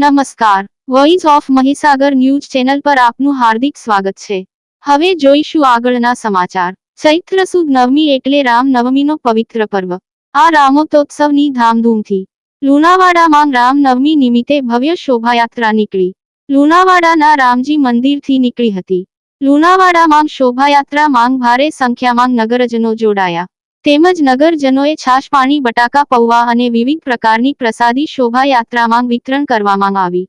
નમસ્કાર. Voice of Mahisagar news channel પર આપનું હાર્દિક સ્વાગત છે. હવે જોઈશું આગળના સમાચાર. ચૈત્ર સુદ નવમી એટલે રામનવમીનો પવિત્ર પર્વ. આ રામોત્સવની ધામધૂમથી લુણાવાડામાં રામનવમી નિમિત્તે ભવ્ય શોભાયાત્રા નીકળી. લુણાવાડાના રામજી મંદિરથી નીકળી હતી. લુણાવાડામાં શોભાયાત્રા માંગ ભારે સંખ્યામાં નગરજનો જોડાયા. તેમજ નગરજનોએ છાશ, પાણી, બટાકા, પૌવા અને વિવિધ પ્રકારની પ્રસાદી શોભાયાત્રામાં વિતરણ કરવામાં આવી.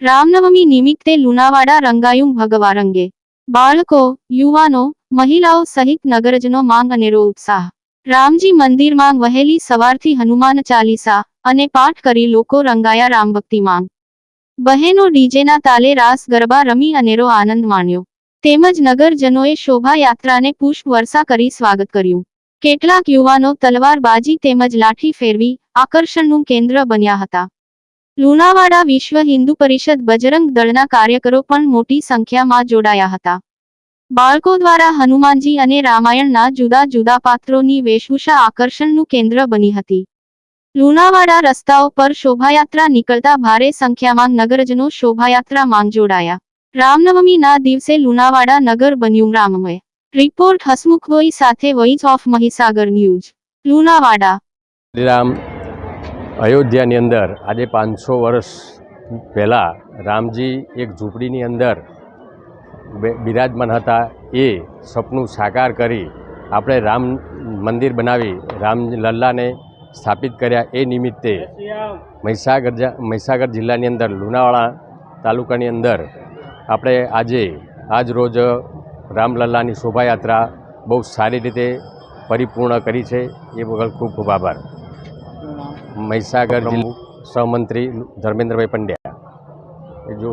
રામનવમી નિમિત્તે લુણાવાડા રંગાયું ભગવા રંગે બાળકો, યુવાનો, મહિલાઓ સહિત નગરજનો માંગ અનેરો ઉત્સાહ. રામજી મંદિરમાં વહેલી સવારથી હનુમાન ચાલીસા અને પાઠ કરી લોકો રંગાયા રામભક્તિ માંગ. બહેનો ડીજેના તાલે રાસ, ગરબા રમી અનેરો આનંદ માણ્યો. તેમજ નગરજનોએ શોભાયાત્રાને પુષ્પ વર્ષા કરી સ્વાગત કર્યું. કેટલાક યુવાનો તલવારબાજી તેમજ લાઠી ફેરવી આકર્ષણનું કેન્દ્ર બન્યા હતા. લુણાવાડા વિશ્વ હિન્દુ પરિષદ બજરંગ દળના કાર્યકરો પણ મોટી સંખ્યામાં જોડાયા હતા. બાળકો દ્વારા હનુમાનજી અને રામાયણના જુદા જુદા પાત્રોની વેશભૂષા આકર્ષણનું કેન્દ્ર બની હતી. લુણાવાડા રસ્તાઓ પર શોભાયાત્રા નીકળતા ભારે સંખ્યામાં નગરજનો શોભાયાત્રામાં જોડાયા. રામનવમીના દિવસે લુણાવાડા નગર બન્યું રામમય. રિપોર્ટ હસમુખભાઈ સાથે voice of Mahisagar news, Lunawada. Shriram, અયોધ્યાની અંદર આજે પાંચસો વર્ષ પહેલાં રામજી એક ઝૂંપડીની અંદર બિરાજમાન હતા. એ સપનું સાકાર કરી આપણે રામ મંદિર બનાવી, રામ લલ્લાને સ્થાપિત કર્યા. એ નિમિત્તે મહીસાગર મહીસાગર જિલ્લાની અંદર લુણાવાડા તાલુકાની અંદર આપણે આજે આજ રોજ રામલલ્લાની શોભાયાત્રા બહુ સારી રીતે પરિપૂર્ણ કરી છે. એ બદલ ખૂબ ખૂબ આભાર. મહીસાગર જિલ્લા સહમંત્રી ધર્મેન્દ્રભાઈ પંડ્યા. જો